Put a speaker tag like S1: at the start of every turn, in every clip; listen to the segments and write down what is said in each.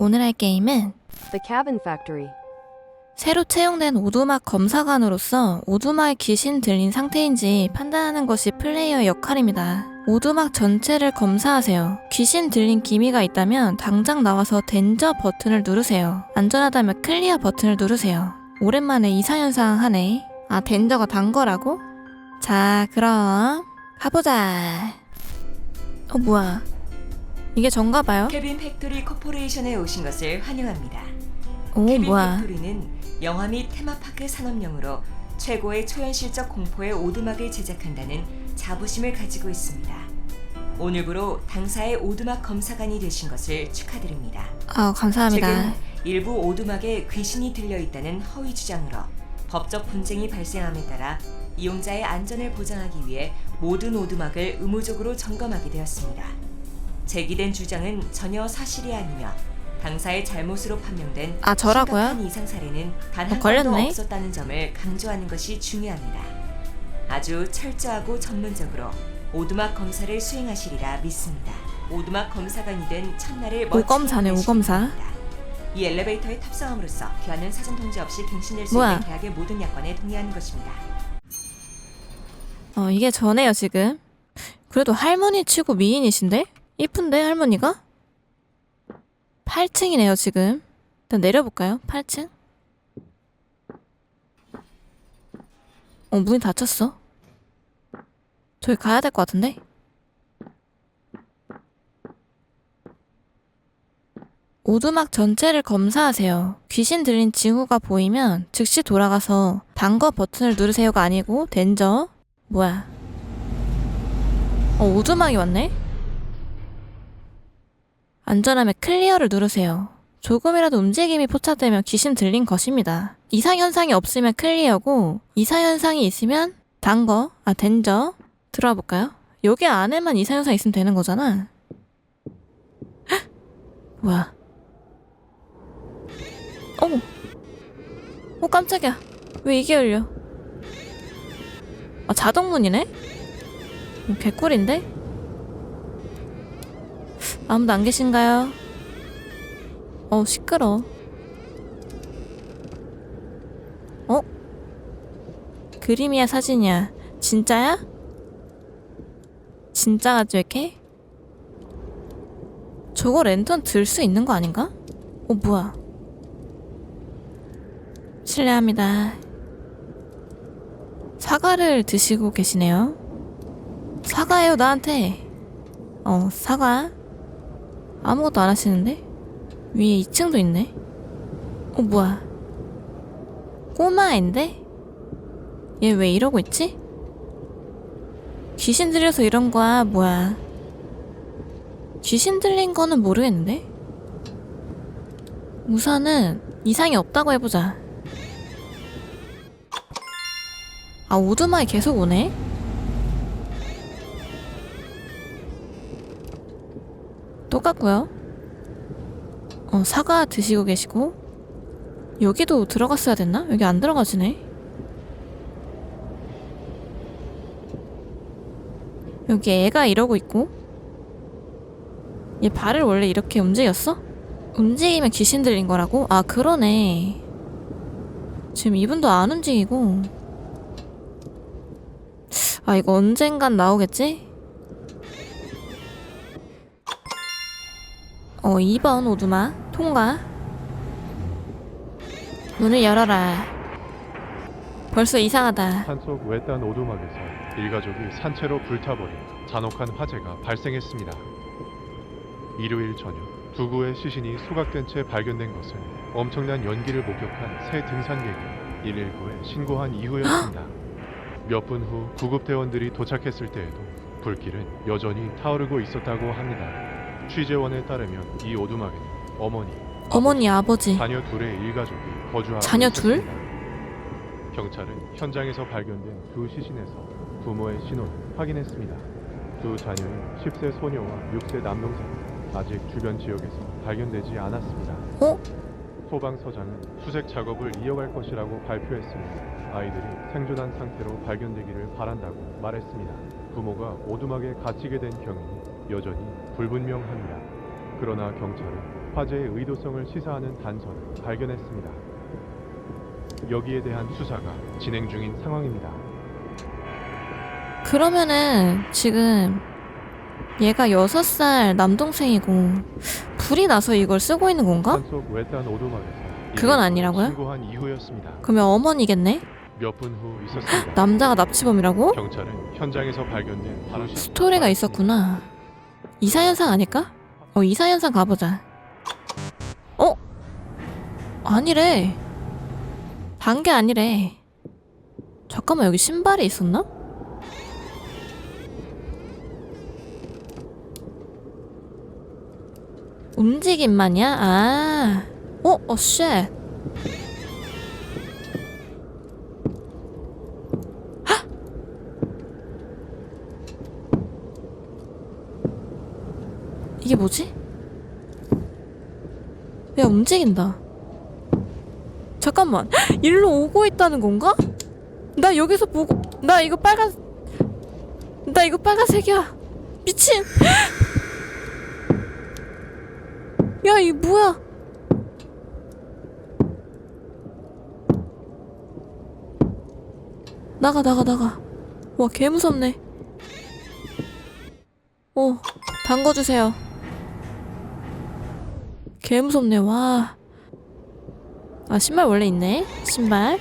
S1: 오늘 할 게임은
S2: The Cabin Factory.
S1: 새로 채용된 오두막 검사관으로서 오두막에 귀신 들린 상태인지 판단하는 것이 플레이어의 역할입니다. 오두막 전체를 검사하세요. 귀신 들린 기미가 있다면 당장 나와서 덴저 버튼을 누르세요. 안전하다면 클리어 버튼을 누르세요. 오랜만에 이사현상 하네. 아, 덴저가 단 거라고? 자, 그럼 가보자. 어, 뭐야. 이게 전가 봐요?
S3: 케빈 팩토리 코퍼레이션에 오신 것을 환영합니다.
S1: 오,
S3: 케빈
S1: 뭐야.
S3: 팩토리는 영화 및 테마파크 산업용으로 최고의 초현실적 공포의 오두막을 제작한다는 자부심을 가지고 있습니다. 오늘부로 당사의 오두막 검사관이 되신 것을 축하드립니다.
S1: 아, 감사합니다.
S3: 최근 일부 오두막에 귀신이 들려 있다는 허위 주장으로 법적 분쟁이 발생함에 따라 이용자의 안전을 보장하기 위해 모든 오두막을 의무적으로 점검하게 되었습니다. 제기된 주장은 전혀 사실이 아니며 당사의 잘못으로 판명된
S1: 아, 저라고요?
S3: 심각한 이상 사례는 단
S1: 어,
S3: 한 건도
S1: 걸렸네.
S3: 없었다는 점을 강조하는 것이 중요합니다. 아주 철저하고 전문적으로 오두막 검사를 수행하시리라 믿습니다. 오두막 검사관이 된 첫날을 멋지게
S1: 오검사네,
S3: 보내시기
S1: 오검사.
S3: 바랍니다. 이 엘리베이터에 탑승함으로써 귀하는 사전 통지 없이 갱신될 수
S1: 뭐야?
S3: 있는 계약의 모든 약관에 동의하는 것입니다.
S1: 어, 이게 전에요, 지금. 그래도 할머니 치고 미인이신데? 이쁜데, 할머니가? 8층이네요, 지금. 일단 내려볼까요? 8층? 어, 문이 닫혔어. 저기 가야 될 것 같은데? 오두막 전체를 검사하세요. 귀신 들린 징후가 보이면 즉시 돌아가서 단거 버튼을 누르세요가 아니고 덴저 뭐야? 어, 오두막이 왔네? 안전함에 클리어를 누르세요. 조금이라도 움직임이 포착되면 귀신 들린 것입니다. 이상현상이 없으면 클리어고, 이상현상이 있으면 단 거, 아, 덴저. 들어와 볼까요? 여기 안에만 이상현상 있으면 되는 거잖아. 헉! 뭐야? 어! 어, 깜짝이야. 왜 이게 열려? 아, 자동문이네? 음, 개꿀인데? 아무도 안 계신가요? 어, 시끄러. 어? 그림이야, 사진이야? 진짜야? 진짜 이렇게? 저거 랜턴 들 수 있는 거 아닌가? 어, 뭐야. 실례합니다. 사과를 드시고 계시네요. 사과예요, 나한테. 어, 사과. 아무것도 안 하시는데? 위에 2층도 있네. 어, 뭐야. 꼬마인데? 얘 왜 이러고 있지? 귀신 들려서 이런 거야, 뭐야. 귀신 들린 거는 모르겠는데? 우선은 이상이 없다고 해보자. 아, 오두막이 계속 오네? 똑같고요. 어, 사과 드시고 계시고 여기도 들어갔어야 됐나? 여기 안 들어가지네. 여기 애가 이러고 있고 얘 발을 원래 이렇게 움직였어? 움직이면 귀신 들린 거라고? 아 그러네. 지금 이분도 안 움직이고 아 이거 언젠간 나오겠지? 어 2번 오두마 통과 문을 열어라 벌써 이상하다
S4: 산속 외딴 오두막에서 일가족이 산채로 불타버린 잔혹한 화재가 발생했습니다. 일요일 저녁 부부의 시신이 소각된 채 발견된 것은 엄청난 연기를 목격한 새 등산객이 119에 신고한 이후였습니다. 몇 분 후 구급대원들이 도착했을 때에도 불길은 여전히 타오르고 있었다고 합니다. 취재원에 따르면 이 오두막에는 어머니,
S1: 어머니 아버지
S4: 자녀 둘의 일가족이 거주하고
S1: 자녀 둘?
S4: 있었습니다. 경찰은 현장에서 발견된 두 시신에서 부모의 신원을 확인했습니다. 두 자녀는 10세 소녀와 6세 남동생 아직 주변 지역에서 발견되지 않았습니다.
S1: 어?
S4: 소방서장은 수색 작업을 이어갈 것이라고 발표했습니다. 아이들이 생존한 상태로 발견되기를 바란다고 말했습니다. 부모가 오두막에 갇히게 된 경위는 여전히 불분명합니다. 그러나 경찰은 화재의 의도성을 시사하는 단서를 발견했습니다. 여기에 대한 수사가 진행 중인 상황입니다.
S1: 그러면은 지금 얘가 6살 남동생이고 불이 나서 이걸 쓰고 있는 건가?
S4: 산속 외딴 오두막에서
S1: 그건 아니라고요?
S4: 신고한 이후였습니다.
S1: 그러면 어머니겠네?
S4: 몇 분 후 있었습니다.
S1: 남자가 납치범이라고?
S4: 경찰은 현장에서 발견된 두 시-
S1: 스토리가 있었구나. 이사현상 아닐까? 어, 이사현상 가보자. 어? 아니래. 단게 아니래. 잠깐만, 여기 신발이 있었나? 움직임만이야? 아. 어, 어, 쉣. 뭐지? 야 움직인다. 잠깐만. 일로 오고 있다는 건가? 나 여기서 보고 나 이거 빨간 나 이거 빨간색이야. 미친. 야 이거 뭐야? 나가 나가 나가. 와 개무섭네. 어 담궈주세요. 개 무섭네, 와. 아, 신발 원래 있네? 신발.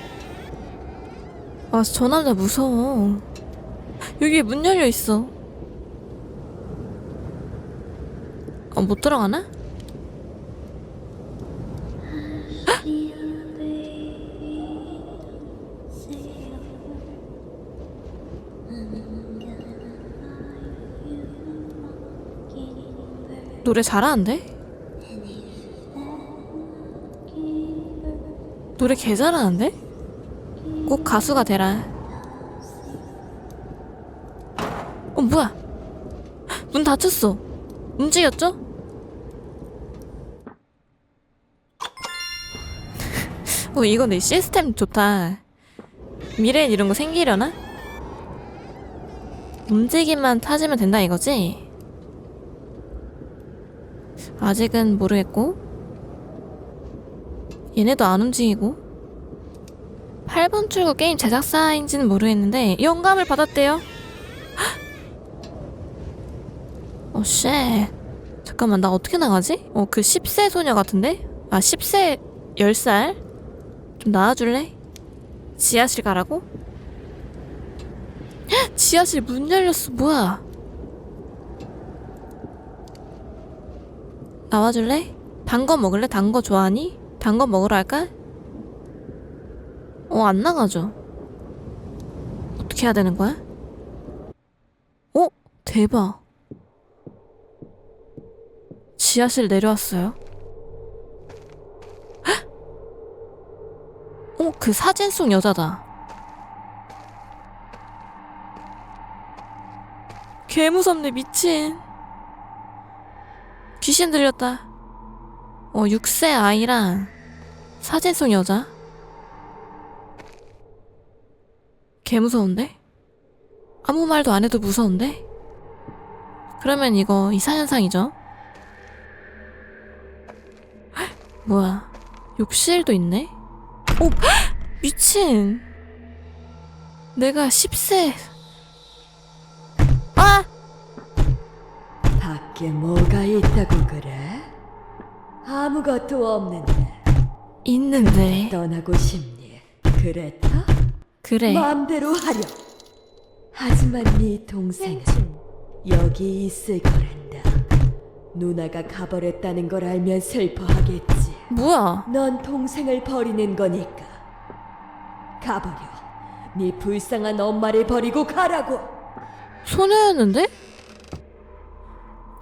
S1: 아, 저 남자 무서워. 여기 문 열려 있어. 어, 못 들어가나? 노래 잘하는데? 노래 개 잘하는데? 꼭 가수가 되라. 어, 뭐야? 문 닫혔어. 움직였죠? 어, 이거 내 시스템 좋다. 미래엔 이런 거 생기려나? 움직임만 타지면 된다 이거지? 아직은 모르겠고 얘네도 안 움직이고 8번 출구 게임 제작사인지는 모르겠는데 영감을 받았대요 어, 쉣. 잠깐만, 나 어떻게 나가지? 어, 그 10세 소녀 같은데? 아, 10세, 10살? 좀 나와줄래? 지하실 가라고? 헉, 지하실 문 열렸어, 뭐야? 나와줄래? 단 거 먹을래? 단 거 좋아하니? 단 거 먹으러 할까? 어, 안 나가죠. 어떻게 해야 되는 거야? 어? 대박. 지하실 내려왔어요. 헉! 어, 그 사진 속 여자다. 개 무섭네, 미친. 귀신 들렸다. 어, 6세 아이랑 사진 속 여자. 개 무서운데? 아무 말도 안 해도 무서운데? 그러면 이거 이사현상이죠? 헉, 뭐야? 욕실도 있네? 오! 헉! 미친! 내가 10세. 아!
S2: 밖에 뭐가 있다고 그래? 아무것도 없는데
S1: 있는데.
S2: 떠나고 싶니? 그랬다?
S1: 그래.
S2: 마음대로 하렴. 하지만 네 동생은 여기 있을 거란다. 누나가 가버렸다는 걸 알면 슬퍼하겠지.
S1: 뭐야?
S2: 넌 동생을 버리는 거니까 가버려. 네 불쌍한 엄마를 버리고 가라고.
S1: 소녀였는데?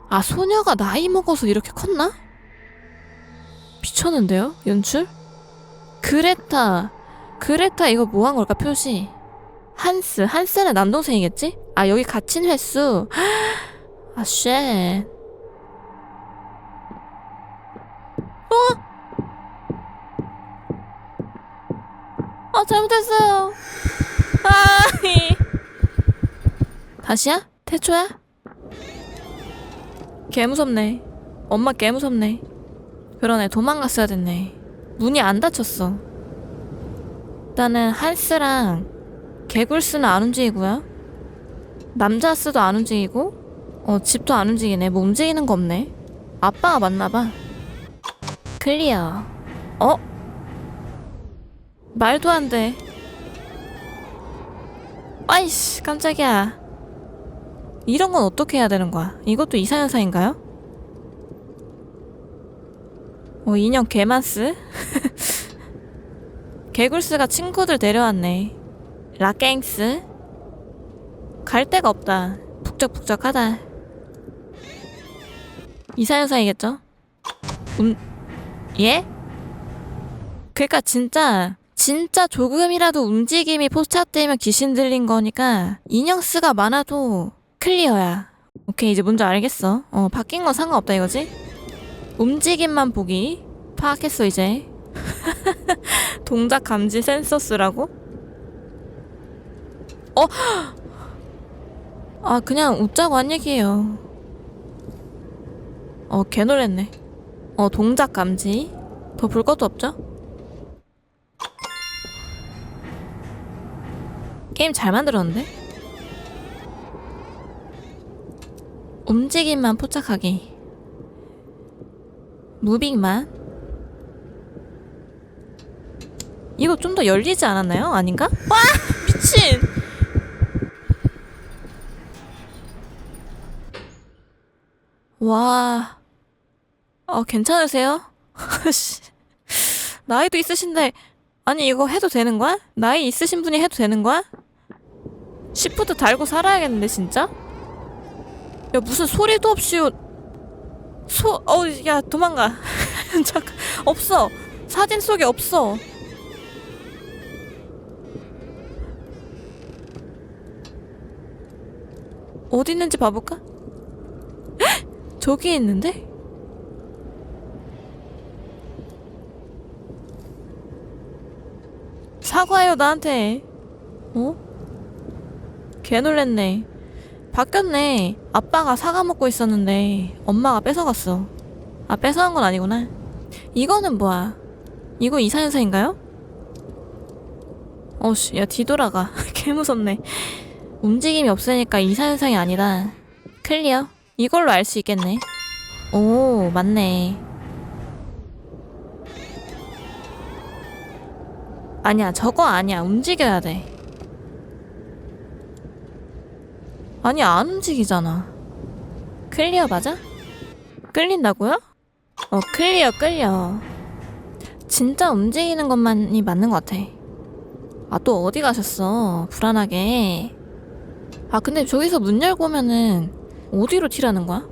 S1: 아, 소녀가 나이 먹어서 이렇게 컸나? 미쳤는데요? 연출? 그레타. 그레타 이거 뭐 한 걸까, 표시? 한스. 한스는 남동생이겠지? 아, 여기 갇힌 횟수. 아, 쉣. 어? 아, 잘못했어요. 아, 다시야? 태초야? 개 무섭네. 엄마 개 무섭네. 그러네 도망갔어야 됐네. 문이 안 닫혔어. 일단은 한스랑 개굴스는 안 움직이고요. 남자스도 안 움직이고 어 집도 안 움직이네. 뭐 움직이는 거 없네. 아빠가 맞나봐. 클리어. 어? 말도 안 돼. 아이씨 깜짝이야. 이런 건 어떻게 해야 되는 거야? 이것도 이사연사인가요? 어 인형 개만스? 개굴스가 친구들 데려왔네 라갱스 갈 데가 없다 북적북적하다 이사연사이겠죠? 음... 예? 그니까 진짜 진짜 조금이라도 움직임이 포착되면 귀신 들린 거니까 인형스가 많아도 클리어야 오케이 이제 뭔지 알겠어 어 바뀐 건 상관없다 이거지? 움직임만 보기 파악했어 이제 동작 감지 센서스라고? 어? 아 그냥 웃자고 한 얘기예요 어 개놀랬네 어 동작 감지 더 볼 것도 없죠? 게임 잘 만들었는데? 움직임만 포착하기 무빙만 이거 좀 더 열리지 않았나요? 아닌가? 와 미친 와 어, 괜찮으세요? 씨. 나이도 있으신데 아니 이거 해도 되는 거야? 나이 있으신 분이 해도 되는 거야? 시프트 달고 살아야겠는데 진짜? 야 무슨 소리도 없이 소... 어, 야 도망가 잠깐 없어 사진 속에 없어 어디 있는지 봐볼까? 헉! 저기 있는데? 사과해요 나한테 어? 개 놀랬네 바뀌었네. 아빠가 사과 먹고 있었는데 엄마가 뺏어갔어. 아 뺏어간 건 아니구나. 이거는 뭐야? 이거 이사연사인가요? 어씨 야 뒤돌아가. 개 무섭네. 움직임이 없으니까 이사연상이 아니라 클리어? 이걸로 알 수 있겠네. 오 맞네. 아니야 저거 아니야. 움직여야 돼 아니 안 움직이잖아 클리어 맞아? 끌린다고요? 어 클리어 끌려 진짜 움직이는 것만이 맞는 것 같아 아 또 어디 가셨어 불안하게 아 근데 저기서 문 열고 오면은 어디로 튀라는 거야?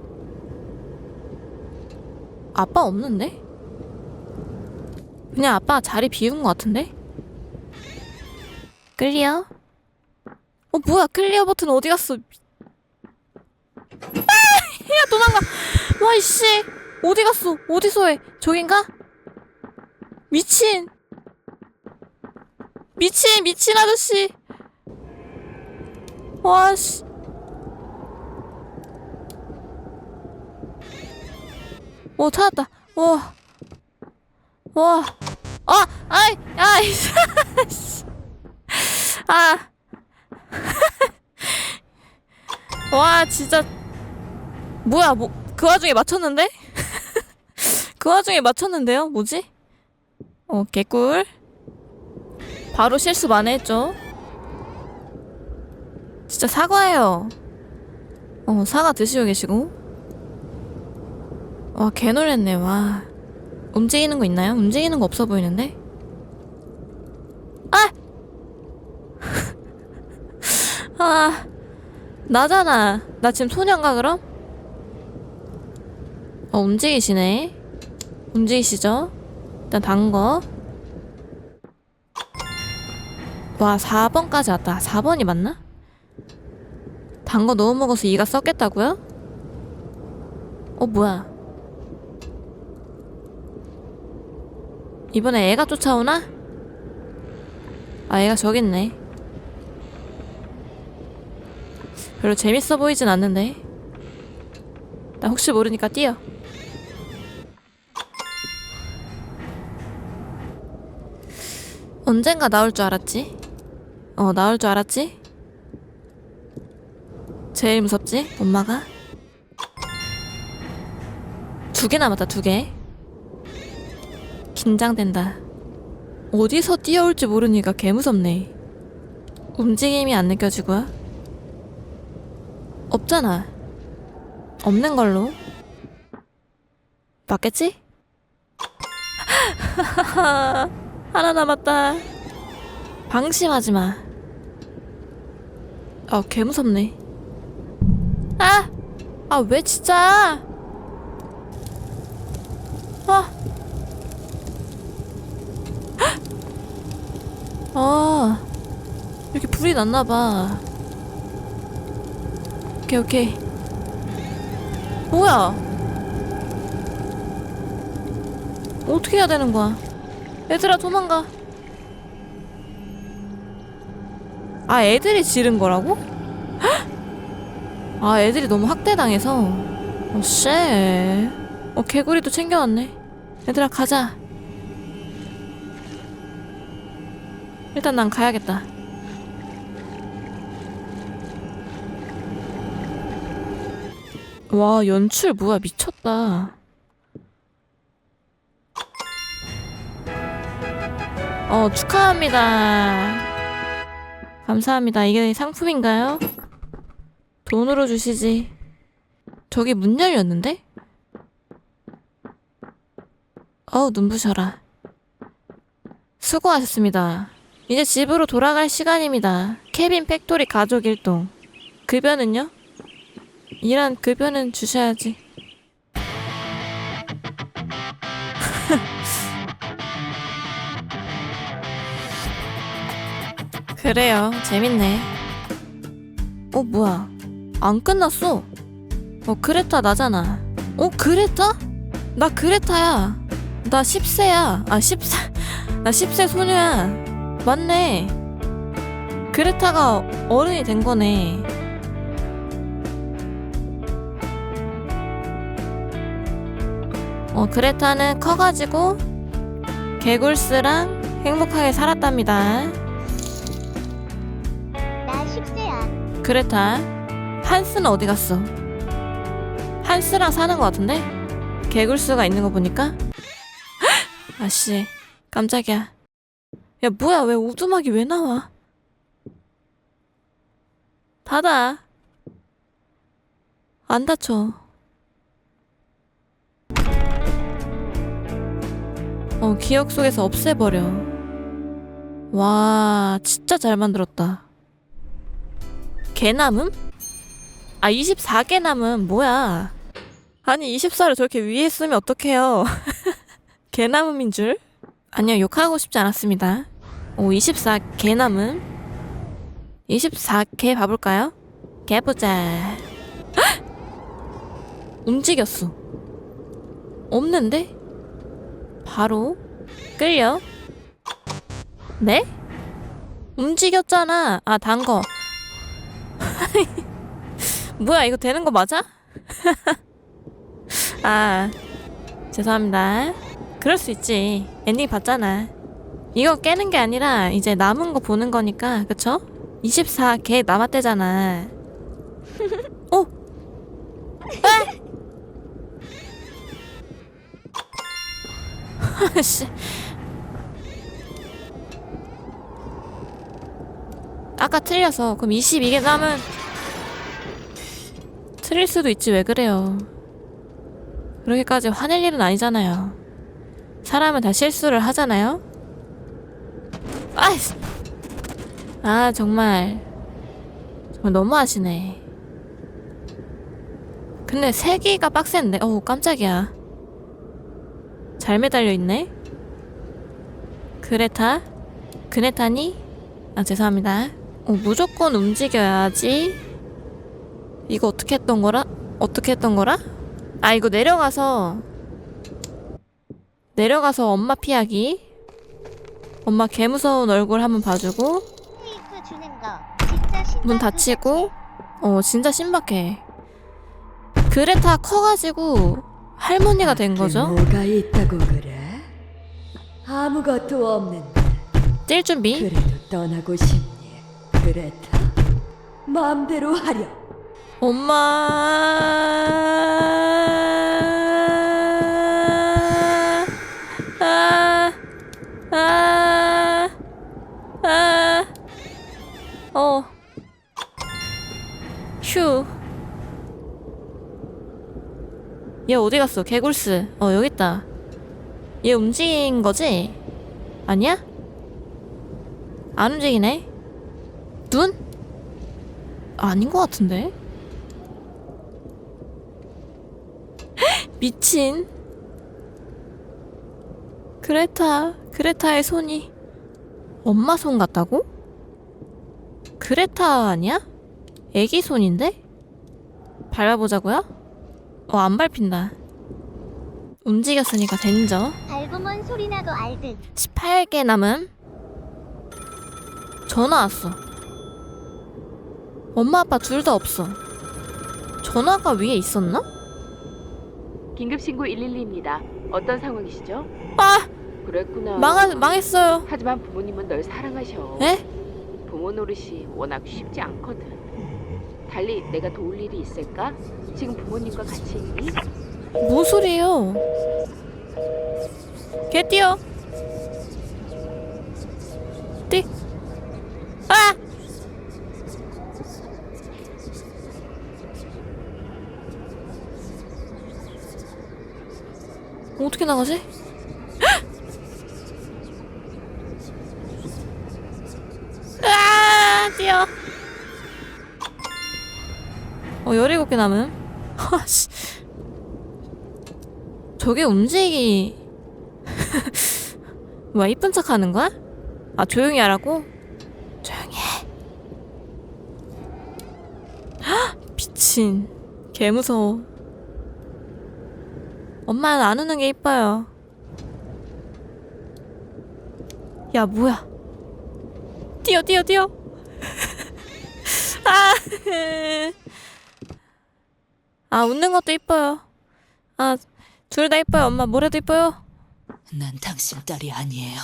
S1: 아빠 없는데? 그냥 아빠 자리 비운 것 같은데? 클리어? 어 뭐야 클리어 버튼 어디 갔어? 아! 야 도망가! 와 이씨 어디 갔어? 어디서 해? 저긴가? 미친! 미친 미친 아저씨! 와 씨. 오 찾았다. 와. 와. 아, 아이, 아이. 씨. 아. 와, 진짜. 뭐야, 뭐, 그 와중에 맞췄는데? 그 와중에 맞췄는데요? 뭐지? 어, 개꿀. 바로 실수 만회했죠. 진짜 사과해요. 어, 사과 드시고 계시고. 와, 개 놀랬네, 와. 움직이는 거 있나요? 움직이는 거 없어 보이는데? 아! 아, 나잖아. 나 지금 소년가, 그럼? 어, 움직이시네. 움직이시죠? 일단 단 거. 와, 4번까지 왔다. 4번이 맞나? 단 거 너무 먹어서 이가 썩겠다고요? 어, 뭐야. 이번에 애가 쫓아오나? 아, 애가 저기 있네. 별로 재밌어 보이진 않는데. 나 혹시 모르니까 뛰어. 언젠가 나올 줄 알았지? 어, 나올 줄 알았지? 제일 무섭지? 엄마가? 두 개 남았다, 두 개. 긴장된다. 어디서 뛰어올지 모르니까 개 무섭네. 움직임이 안 느껴지고요. 없잖아. 없는 걸로. 맞겠지? 하나 남았다. 방심하지 마. 아, 개 무섭네. 아! 아, 왜 진짜? 아! 아, 이렇게 불이 났나봐. 오케이, 오케이. 뭐야? 어떻게 해야 되는 거야? 얘들아, 도망가. 아, 애들이 지른 거라고? 헉! 아, 애들이 너무 학대당해서. 어, 쎄. 어, 개구리도 챙겨왔네. 얘들아, 가자. 일단 난 가야겠다. 와, 연출 뭐야, 미쳤다. 어, 축하합니다. 감사합니다. 이게 상품인가요? 돈으로 주시지. 저기 문 열렸는데? 어우, 눈부셔라. 수고하셨습니다. 이제 집으로 돌아갈 시간입니다. 케빈 팩토리 가족 일동. 급여는요? 일한 급여는 주셔야지. 그래요. 재밌네. 어, 뭐야. 안 끝났어. 어, 그레타 나잖아. 어, 그레타? 나 그레타야. 나 10세야. 아, 14. 나 10세 소녀야. 맞네. 그레타가 어른이 된 거네. 어, 그레타는 커가지고 개굴스랑 행복하게 살았답니다. 그레타, 한스는 어디 갔어? 한스랑 사는 것 같은데? 개굴스가 있는 거 보니까? 헉! 아씨, 깜짝이야. 야, 뭐야, 왜 오두막이 왜 나와? 닫아. 안 다쳐. 어, 기억 속에서 없애버려. 와, 진짜 잘 만들었다. 개남음? 아 24개 남음 뭐야 아니 24를 저렇게 위에 쓰면 어떡해요 개남음인 줄? 아니요 욕하고 싶지 않았습니다 오 24 개남음 24개 봐볼까요? 개보자 헉! 움직였어 없는데? 바로 끌려 네? 움직였잖아 아 단거 뭐야 이거 되는 거 맞아? 아 죄송합니다 그럴 수 있지 엔딩 봤잖아 이거 깨는 게 아니라 이제 남은 거 보는 거니까 그쵸? 24개 남았대잖아 오! 아! 씨 아까 틀려서. 그럼 22개 남은 틀릴 수도 있지. 왜 그래요? 그렇게까지 화낼 일은 아니잖아요. 사람은 다 실수를 하잖아요. 아이씨. 아 정말. 정말 너무하시네. 근데 세기가 빡센데? 어우 깜짝이야. 잘 매달려 있네. 그레타? 그네타니? 아 죄송합니다 어, 무조건 움직여야지 이거 어떻게 했던 거라? 어떻게 했던 거라? 아 이거 내려가서 내려가서 엄마 피하기 엄마 개 무서운 얼굴 한번 봐주고. 문 닫히고 어 진짜 신박해 그레타 커가지고 할머니가 된 거죠?
S2: 뭐가 있다고 그래? 아무것도 없는데
S1: 뛸 준비.
S2: 그래도 떠나고 싶니? 그레타? 마음대로 하렴.
S1: 엄마. 아. 아. 아. 어. 휴. 얘 어디 갔어? 개굴스. 어, 여기 있다. 얘 움직인 거지? 아니야? 안 움직이네. 눈? 아닌 것 같은데? 미친. 그레타, 그레타의 손이 엄마 손 같다고? 그레타 아니야? 애기 손인데? 밟아보자고요? 어, 안 밟힌다. 움직였으니까 된저.
S5: 밟으면 소리 나도 알듯
S1: 18개 남음. 전화 왔어. 엄마 아빠 둘 다 없어. 전화가 위에 있었나?
S6: 긴급신고 112입니다. 어떤 상황이시죠?
S1: 아!
S6: 그랬구나.
S1: 망하, 망했어요.
S6: 하지만 부모님은 널 사랑하셔.
S1: 에?
S6: 부모 노릇이 워낙 쉽지 않거든. 달리 내가 도울 일이 있을까? 지금 부모님과 같이 있니?
S1: 뭔 소리예요? 개 뛰어. 어떻게 나가지? 아! 뛰어. 어, 17개 남음. 아씨. 저게 움직이 뭐야 이쁜 척 하는 거야? 아 조용히 하라고? 조용히 해 헉, 미친 개 무서워 엄마는 안 우는 게 이뻐요 야 뭐야 뛰어 뛰어 뛰어 아, 아 웃는 것도 이뻐요 아 둘 다 이뻐요. 엄마 뭐래도 이뻐요.
S7: 난 당신 딸이 아니에요.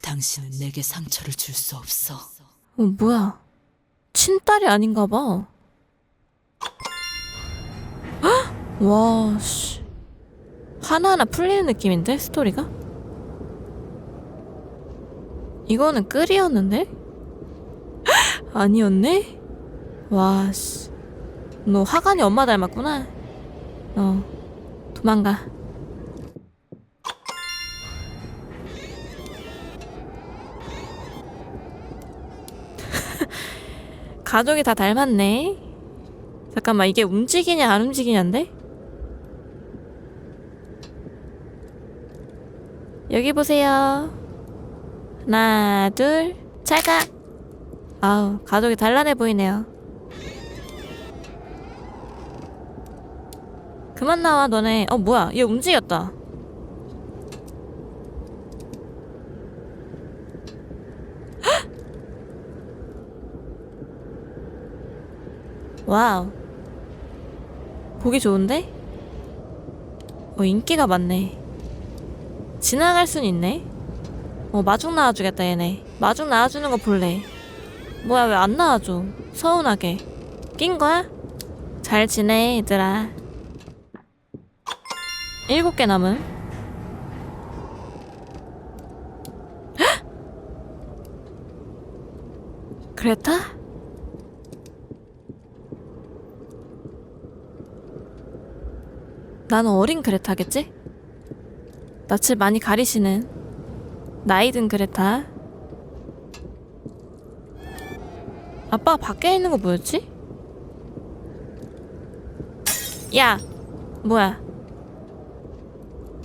S7: 당신은 내게 상처를 줄 수 없어.
S1: 어 뭐야? 친딸이 아닌가 봐. 헉! 와 씨. 하나하나 풀리는 느낌인데 스토리가? 이거는 끌이었는데? 헉! 아니었네? 와 씨. 너 화관이 엄마 닮았구나. 어. 도망가. 가족이 다 닮았네. 잠깐만, 이게 움직이냐, 안 움직이냐인데? 여기 보세요. 하나, 둘, 찰칵! 아우, 가족이 단란해 보이네요. 그만 나와, 너네. 어, 뭐야, 얘 움직였다. 와우. 보기 좋은데? 어, 인기가 많네. 지나갈 순 있네. 어, 마중 나와주겠다, 얘네. 마중 나와주는 거 볼래. 뭐야, 왜 안 나와줘? 서운하게. 낀 거야? 잘 지내, 얘들아. 일곱 개 남은. 헉! 그레타? 나는 어린 그레타겠지? 낯을 많이 가리시는 나이 든 그레타. 아빠가 밖에 있는 거 뭐였지? 야! 뭐야?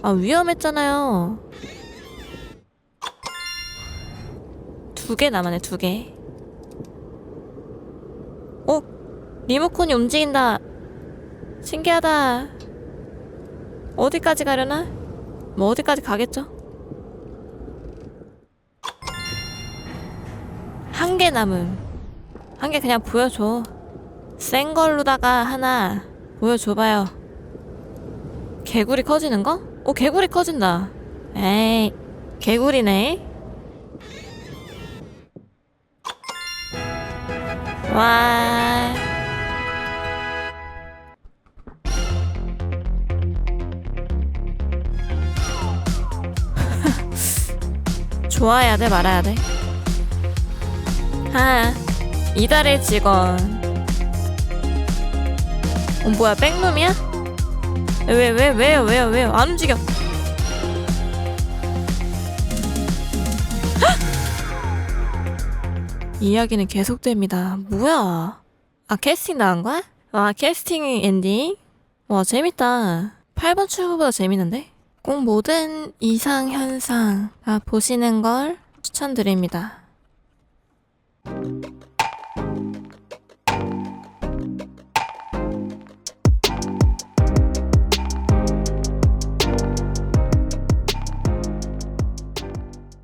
S1: 아, 위험했잖아요. 두 개 남았네, 두 개. 어? 리모컨이 움직인다. 신기하다. 어디까지 가려나? 뭐 어디까지 가겠죠? 한 개 남음. 한 개 그냥 보여줘. 센 걸로다가 하나 보여줘봐요. 개구리 커지는 거? 오, 개구리 커진다. 에이, 개구리네. 와. 좋아해야 돼, 말아야 돼. 아, 이달의 직원. 어, 뭐야, 백룸이야? 왜, 왜, 왜요, 왜요, 왜요? 안 움직여. 이야기는 계속됩니다. 뭐야? 아, 캐스팅 나간 거야? 와, 캐스팅 엔딩? 와, 재밌다. 8번 출구보다 재밌는데? 꼭 모든 이상 현상 다 보시는 걸 추천드립니다.